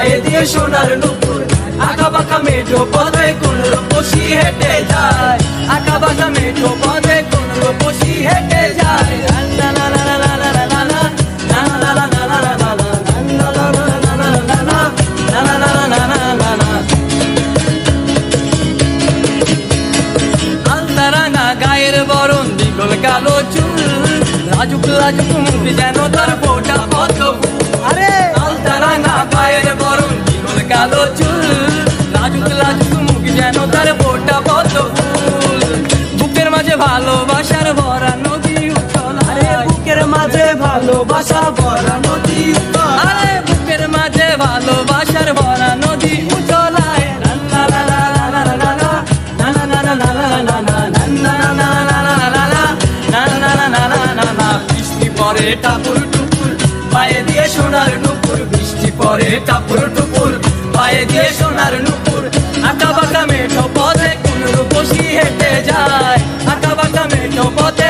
গায়ে দিয়ে সোনার নুপুর। আঁকা বাঁকা মেঠো পদে কোন রূপসী হেঁটে যায়। আঁকা বাঁকা মেঠো পদে কোন রূপসী হেঁটে যায়। গায়ের বরণ দিগল কালো চুল। লাজুক লাজুক মুখ যেন তার কালো চুল রাজুক রাজুক মুখ যেন তার ফোটা পদ্ম ফুল বুকের মাঝে ভালোবাসার ভরা নদী উঠল আরে বুকের মাঝে ভালোবাসা ভরা নদী আরে বুকের মাঝে ভালোবাসার ভরা নদী লা বৃষ্টি পরে টাপুর টুপুর পায়ে দিয়ে সোনার নুপুর বৃষ্টি পরে টাপুর গায়ে দিয়ে সোনার নুপুর। আঁকা বাঁকা মেঠো পথে কোন রূপসী হেঁটে যায়। আঁকা বাঁকা মেঠো পথে